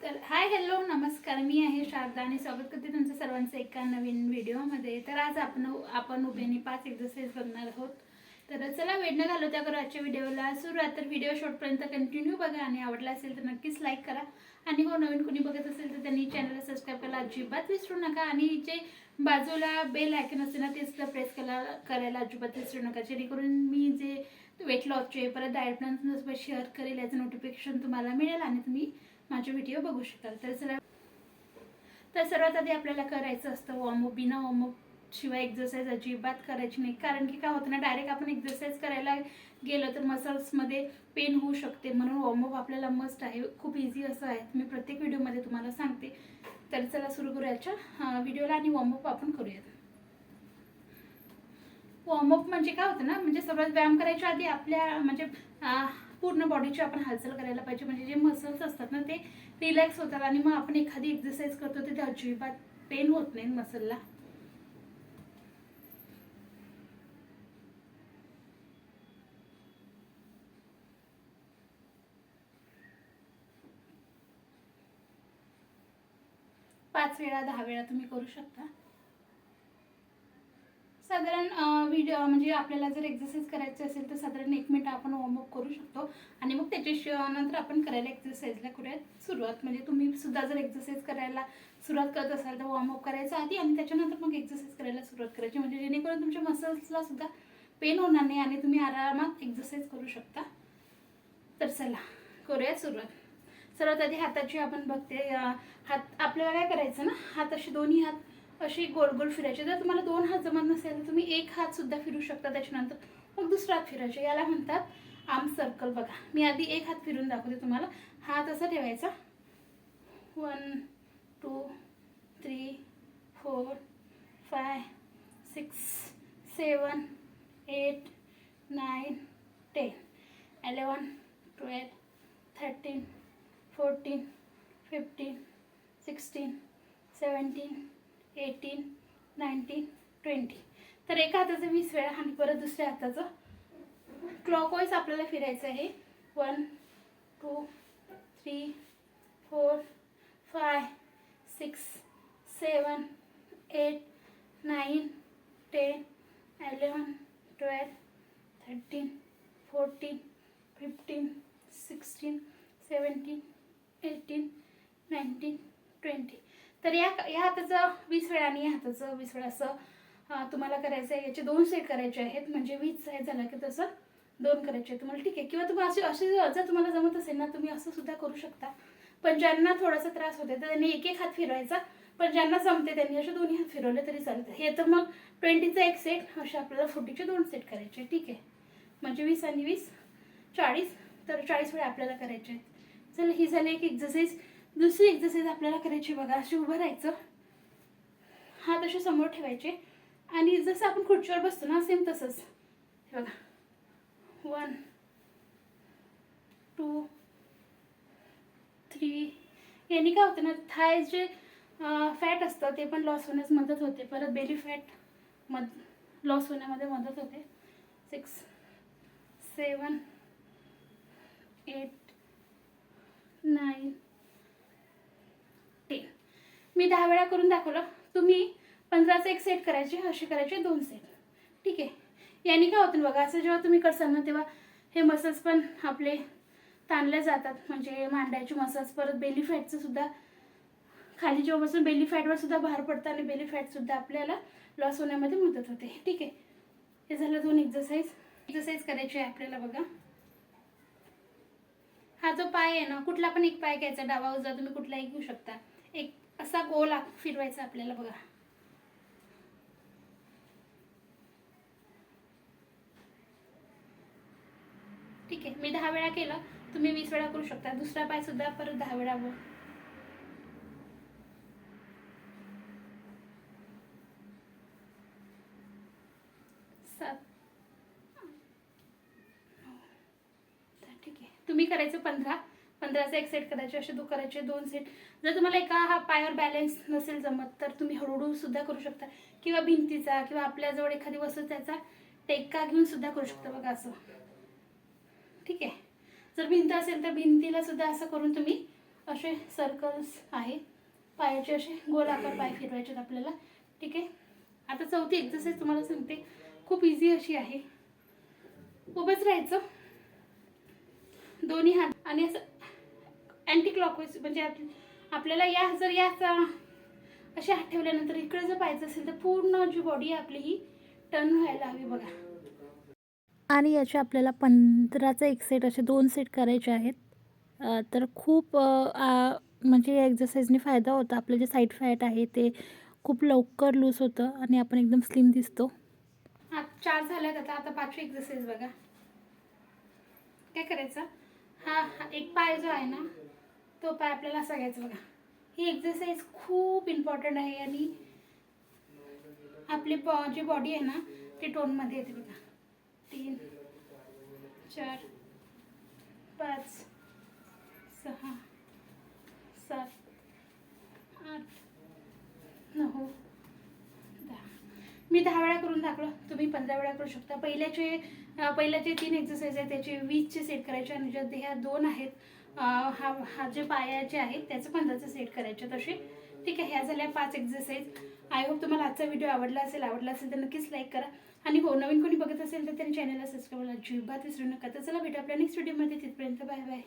तर hi hello नमस्कार. मी आहे शारदा आणि स्वागत करते तुमचं सर्वांचं एका नवीन व्हिडिओमध्ये. तर आज आपण आपण उभ्याने पाच एक्झरसाईज बघणार आहोत. तर चला वेळ न त्या करू आजच्या व्हिडिओला सुरुवात. तर व्हिडिओ शॉर्टपर्यंत कंटिन्यू बघा आणि आवडला असेल तर नक्कीच लाईक करा. आणि हो नवीन कोणी बघत असेल तर त्यांनी चॅनलला सबस्क्राईब करायला अजिबात विसरू नका. आणि जे बाजूला बेल आयकन असते ना तेच प्रेस करा करायला अजिबात विसरू नका. जेणेकरून मी जे वेट लॉसचे परत डायट प्लॅन शेअर करेल याचं नोटिफिकेशन तुम्हाला मिळेल आणि तुम्ही माझे व्हिडिओ बघू शकाल. तर चला तर सर्वात आधी आपल्याला करायचं असतं वॉर्मअप बिना वॉर्मअप शिवाय एक्झरसाईज अजिबात करायची नाही. कारण की काय होतं ना डायरेक्ट आपण एक्झरसाईज करायला गेलो तर मसल्समध्ये पेन होऊ शकते. म्हणून वॉर्मअप आपल्याला मस्ट आहे. खूप इझी असं आहे. मी प्रत्येक व्हिडिओमध्ये तुम्हाला सांगते. तर चला सुरू करूयाच्या व्हिडिओला आणि वॉर्मअप आपण करूयात. वॉर्मअप म्हणजे काय होतं ना म्हणजे सर्वात व्यायाम करायच्या आधी आपल्या म्हणजे पूर्ण बॉडीची आपण हालचाल करायला पाहिजे. म्हणजे जे मसल्स असतात ना ते रिलॅक्स होतात आणि मग आपण एखादी एक्सरसाइज करतो ते अजिबात पेन होत नाही मसलला पाच वेळा दहा वेळा तुम्ही करू शकता. साधारण व्हिडिओ म्हणजे आपल्याला जर एक्झरसाईज करायची असेल तर साधारण एक मिनिट आपण वॉर्मअप करू शकतो. आणि मग त्याच्या नंतर आपण करायला एक्झरसाईजला करूया सुरुवात. म्हणजे तुम्ही सुद्धा जर एक्झरसाईज करायला सुरुवात करत असाल तर वॉर्मअप करायचं आधी आणि त्याच्यानंतर मग एक्झरसाईज करायला सुरुवात करायची. म्हणजे जेणेकरून तुमच्या मसल्सला सुद्धा पेन होणार नाही आणि तुम्ही आरामात एक्झरसाईज करू शकता. तर चला करूया सुरुवात. सर्वात आधी हाताची आपण बघते हात आपल्याला काय करायचं ना हात असे दोन्ही हात अशी गोल गोल फिरायची. जर तुम्हाला दोन हात जमत नसेल तर तुम्ही एक हात सुद्धा फिरू शकता त्याच्यानंतर. मग दुसरा हात फिरायचे. याला म्हणतात आर्म सर्कल बघा. मी आधी एक हात फिरून दाखवते तुम्हाला. हात असा ठेवायचा. One two three four five six seven eight nine ten eleven twelve thirteen fourteen fifteen sixteen seventeen eighteen nineteen twenty. तर एका हाताचं वीस वेळा आणि परत दुसऱ्या हाताचं क्लॉकवाईज आपल्याला फिरायचं आहे. One two three four five six seven eight nine ten eleven twelve thirteen fourteen fifteen sixteen seventeen eighteen nineteen twenty तर या या हाताचं वीस वेळा आणि या हाताचं वीस वेळा असं तुम्हाला करायचं आहे याचे दोन सेट करायचे आहेत. म्हणजे वीस हे झालं की तसं दोन करायचे आहे तुम्हाला ठीक आहे. किंवा तुम्ही असे असे जर तुम्हाला जमत असेल ना तुम्ही असं सुद्धा करू शकता. पण ज्यांना थोडासा त्रास होते तर त्यांनी एक एक हात फिरवायचा. पण ज्यांना जमते त्यांनी असे दोन्ही हात फिरवले तरी चालतं हे तर मग ट्वेंटीचा एक सेट असे आपल्याला फोर्टीचे दोन सेट करायचे. ठीक आहे. म्हणजे वीस आणि वीस चाळीस. तर चाळीस वेळा आपल्याला करायचे आहेत. चल ही झाली एक एक्झरसाईज दुसरी एक्झरसाईज आपल्याला करायची बघा अशी उभं राहायचं. हात असे समोर ठेवायचे. आणि जसं आपण खुर्चीवर बसतो ना सेम तसंच. हे बघा. वन टू थ्री यांनी काय होतं ना थाय जे फॅट असतं ते पण लॉस होण्यास मदत होते. परत बेली फॅट मद लॉस होण्यामध्ये मदत होते. सिक्स सेवन एट नाईन मी दहा वेळा करून दाखवलं. तुम्ही पंधराचं एक सेट करायचे असे करायचे दोन सेट ठीक आहे. याने काय होतं बघा असं जेव्हा तुम्ही करसाल ना तेव्हा हे मसल्स पण आपले ताणले जातात. म्हणजे मांड्याचे मसल्स परत बेली फॅटचं सुद्धा खाली जेव्हा बसून बेली फॅटवर सुद्धा भार पडतं आणि बेली फॅटसुद्धा आपल्याला लॉस होण्यामध्ये मदत होते. ठीक आहे. हे झालं दोन एक्झरसाईज एक्झरसाईज करायची आहे आपल्याला बघा. हा जो पाय आहे ना कुठला पण एक पाय घ्यायचा डावा उजवा तुम्ही कुठलाही घेऊ शकता. एक असा गोल फिरवायचा आपल्याला बघा. ठीक आहे मी दहा वेळा केलं तुम्ही वीस वेळा करू शकता. दुसरा पाय सुद्धा परत दहा वेळा वर. सात हो. ठीक आहे. तुम्ही करायचं पंधरा. पंधराचा एक सेट करायचे असे दो करायचे दोन सेट जर तुम्हाला एका हा पायावर बॅलन्स नसेल जमत तर तुम्ही हळूहळू सुद्धा करू शकता. किंवा भिंतीचा किंवा आपल्याजवळ एखादी वस्तू त्याचा टेक्का घेऊन सुद्धा करू शकता बघा असं. ठीक आहे? जर भिंत असेल तर भिंतीला सुद्धा असं करून तुम्ही असे सर्कल्स आहे पायाचे असे गोलाकार पाय फिरवायचे आहेत आपल्याला. ठीक आहे? आता चौथी एक्झरसाईज तुम्हाला सांगते. खूप इझी अशी आहे. उभंच राहायचं. दोन्ही हात. आणि असं अँटी क्लॉकवाईज म्हणजे आप आपल्याला या जर या असे हात ठेवल्यानंतर इकडे जर पाहायचं असेल तर पूर्ण जी बॉडी आहे आपली ही टर्न व्हायला हवी बघा. आणि याचे आपल्याला पंधराचे एक सेट असे दोन सेट करायचे आहेत. तर खूप म्हणजे या एक्झरसाईजने फायदा होता. आपलं जे साईड फॅट आहे ते खूप लवकर लूज होतं आणि आपण एकदम स्लिम दिसतो. चार झाल्यात आता. आता पाचवी एक्झरसाईज बघा. काय करायचं? हा हा एक पाय जो आहे ना तो पाय आपल्याला असा घ्यायचा बघा. ही एक्झरसाईज खूप इम्पॉर्टंट आहे आणि आपली बॉ जी बॉडी आहे ना ती टोनमध्ये येते बघा. तीन चार पाच सहा सात आठ नऊ दहा. मी दहा वेळा करून दाखवलं. तुम्ही पंधरा वेळा करू शकता. पहिल्याचे पहिल्याचे तीन एक्झरसाईज आहेत. त्याचे वीसचे सेट करायचे आणि ज्या ह्या दोन आहेत हा हा जे पाया जे आहेत त्याचे पंधराचे सेट करायचे तसे. ठीक आहे ह्या झाल्या पाच एक्झरसाईज आय होप तुम्हाला आजचा व्हिडिओ आवडला असेल आवडला असेल तर नक्कीच लाईक करा. आणि हो नवीन कोणी बघत असेल तर त्यांनी चॅनलला सबस्क्राईब करा. अजिबात विसरू नका. तर चला भेटू आपल्या नेक्स्ट व्हिडिओमध्ये तिथपर्यंत बाय बाय